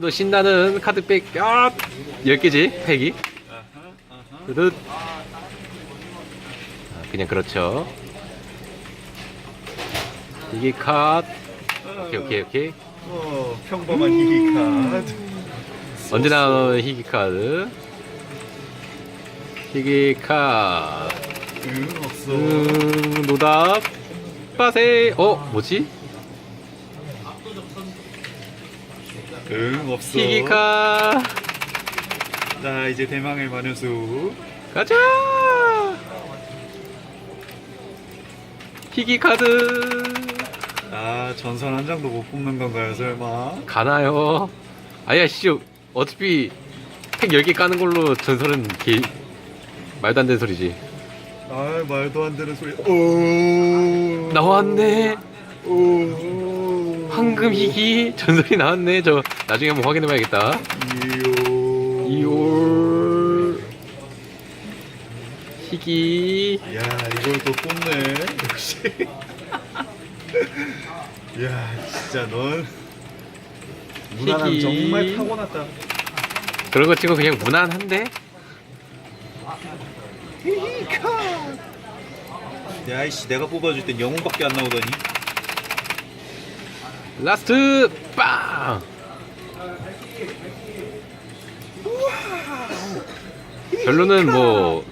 또 신나는 카드백 야 10개지? 팩이? 뜨듯 아, 그냥 그렇죠. 이게 컷 오케이 오케이 오케이. 어, 평범한 희귀 카드. 언제 나오는 희귀 카드? 희귀 카드. 응, 없어. 음, 노답. 빠세. 어 뭐지 응, 없어. 카드 자, 이제 대망의 마녀수. 가자 희귀 카드 아, 전선 한 장도 못 뽑는 건가요, 설마? 가나요 아야 씨 어차피 팩 10개 까는 걸로 전설은 개 말도 안 되는 소리지 아, 말도 안 되는 소리. 오. 나왔네 오. 황금 희귀 전설이 나왔네 저 나중에 한번 확인해 봐야겠다 이오. 이올 희귀 야, 이걸 또 뽑네. 역시. 야, 진짜 넌 무난함 희귀. 정말 타고났다. 그런 거 치고 그냥 무난한데 야, 이씨, 내가 뽑아줄 땐 영웅밖에 안 나오더니. 라스트 빵! 결론은 뭐